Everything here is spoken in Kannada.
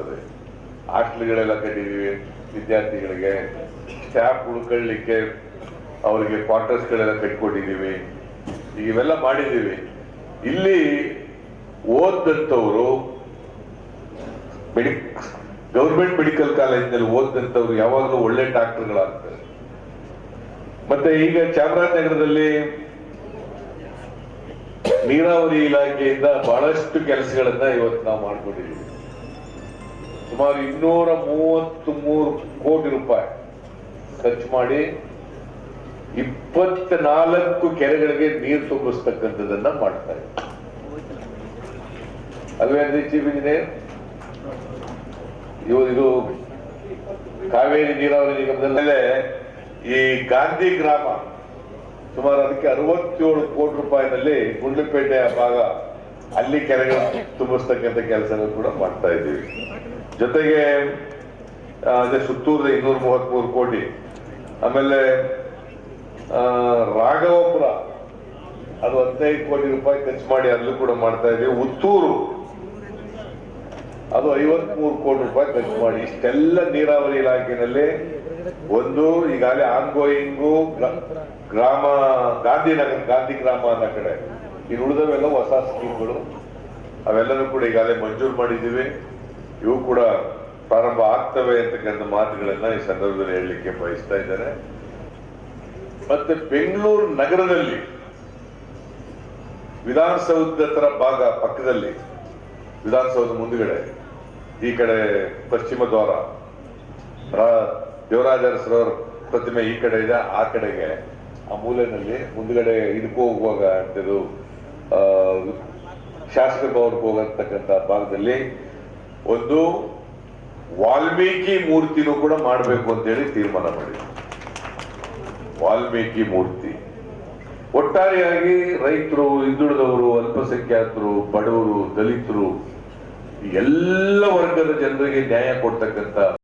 ಆಗ್ತದೆ. ಹಾಸ್ಟೆಲ್ಗಳೆಲ್ಲ ವಿದ್ಯಾರ್ಥಿಗಳಿಗೆ ಸ್ಟಾಫ್ ಉಳ್ಕೊಳ್ಳಿಕ್ಕೆ ಅವರಿಗೆ ಕ್ವಾರ್ಟರ್ಸ್ಗಳೆಲ್ಲ ಕಟ್ಕೊಟ್ಟಿದ್ದೀವಿ ಇವೆಲ್ಲ ಮಾಡಿದ್ದೀವಿ. ಇಲ್ಲಿ ಓದಂತವ್ರು ಮೆಡಿ, ಗೌರ್ಮೆಂಟ್ ಮೆಡಿಕಲ್ ಕಾಲೇಜಿನಲ್ಲಿ ಓದಂತವ್ರು ಯಾವಾಗಲೂ ಒಳ್ಳೆ ಡಾಕ್ಟರ್ಗಳಾಗ್ತಾರೆ. ಮತ್ತೆ ಈಗ ಚಾಮರಾಜನಗರದಲ್ಲಿ ನೀರಾವರಿ ಇಲಾಖೆಯಿಂದ ಬಹಳಷ್ಟು ಕೆಲಸಗಳನ್ನ ಇವತ್ತು ನಾವು ಮಾಡ್ಕೊಂಡಿದ್ದೀವಿ. ಸುಮಾರು ಇನ್ನೂರ ಮೂವತ್ತ್ ಮೂರು ಕೋಟಿ ರೂಪಾಯಿ ಖರ್ಚು ಮಾಡಿ ಇಪ್ಪತ್ನಾಲ್ಕು ಕೆರೆಗಳಿಗೆ ನೀರು ತುಂಬಿಸ್ತಕ್ಕಂಥದ್ದನ್ನ ಮಾಡ್ತಾರೆ ಅಲ್ವೇ ಅಲ್ವೇನ್ರಿ ಚೀಫ್ ಇಂಜಿನಿಯರ್? ಇದು ಕಾವೇರಿ ನೀರಾವರಿ ನಿಗಮದಲ್ಲೇ ಈ ಗಾಂಧಿ ಗ್ರಾಮ ಸುಮಾರು ಅದಕ್ಕೆ ಅರವತ್ತೇಳು ಕೋಟಿ ರೂಪಾಯಿನಲ್ಲಿ ಗುಂಡ್ಲಪೇಟೆಯ ಭಾಗ ಅಲ್ಲಿ ಕೆರೆಗಳು ತುಂಬಿಸ್ತಕ್ಕಂಥ ಕೆಲಸ ಕೂಡ ಮಾಡ್ತಾ ಇದ್ದೀವಿ. ಜೊತೆಗೆ ಸುತ್ತೂರದ ಇನ್ನೂರ ಮೂವತ್ಮೂರು ಕೋಟಿ, ಆಮೇಲೆ ರಾಘವಪುರ, ಅದು ಹದಿನೈದು ಕೋಟಿ ರೂಪಾಯಿ ಖರ್ಚು ಮಾಡಿ ಅಲ್ಲೂ ಕೂಡ ಮಾಡ್ತಾ ಇದ್ದೀವಿ. ಉತ್ತೂರು, ಅದು ಐವತ್ಮೂರು ಕೋಟಿ ರೂಪಾಯಿ ಖರ್ಚು ಮಾಡಿ. ಇಷ್ಟೆಲ್ಲ ನೀರಾವರಿ ಇಲಾಖೆಯಲ್ಲಿ ಒಂದು, ಈಗಾಗಲೇ ಆನ್ಗೋಯಿಂಗು ಗ್ರಾಮ, ಗಾಂಧಿನಗರ, ಗಾಂಧಿ ಗ್ರಾಮ ಅನ್ನೋ ಕಡೆ. ಇನ್ನು ಉಳಿದವೆಲ್ಲ ಹೊಸ ಸ್ಕೀಮ್ಗಳು. ಅವೆಲ್ಲರೂ ಕೂಡ ಈಗಾಗಲೇ ಮಂಜೂರು ಮಾಡಿದ್ದೀವಿ. ಇವು ಕೂಡ ಪ್ರಾರಂಭ ಆಗ್ತವೆ ಅಂತಕ್ಕಂಥ ಮಾತುಗಳನ್ನ ಈ ಸಂದರ್ಭದಲ್ಲಿ ಹೇಳಲಿಕ್ಕೆ ಬಯಸ್ತಾ ಇದ್ದಾರೆ ಮತ್ತೆ ಬೆಂಗಳೂರು ನಗರದಲ್ಲಿ ವಿಧಾನಸೌಧದ ಭಾಗ ಪಕ್ಕದಲ್ಲಿ ವಿಧಾನಸೌಧ ಮುಂದುಗಡೆ, ಈ ಕಡೆ ಪಶ್ಚಿಮ ದ್ವಾರ ದೇವರಾಜ ಪ್ರತಿಮೆ ಈ ಕಡೆ ಇದೆ, ಆ ಕಡೆಗೆ, ಆ ಮೂಲೆಯಲ್ಲಿ ಮುಂದುಗಡೆ ಇದಕ್ಕೂ ಹೋಗುವಾಗ ಅಂತಿದು ಭವನಕ್ಕೆ ಹೋಗತಕ್ಕಂತ ಭಾಗದಲ್ಲಿ ಒಂದು ವಾಲ್ಮೀಕಿ ಮೂರ್ತಿನೂ ಕೂಡ ಮಾಡಬೇಕು ಅಂತೇಳಿ ತೀರ್ಮಾನ ಮಾಡಿದ್ರು. ವಾಲ್ಮೀಕಿ ಮೂರ್ತಿ. ಒಟ್ಟಾರೆಯಾಗಿ ರೈತರು, ಹಿಂದುಳಿದವರು, ಅಲ್ಪಸಂಖ್ಯಾತರು, ಬಡವರು, ದಲಿತರು ಎಲ್ಲ ವರ್ಗದ ಜನರಿಗೆ ನ್ಯಾಯ ಕೊಡ್ತಕ್ಕಂಥ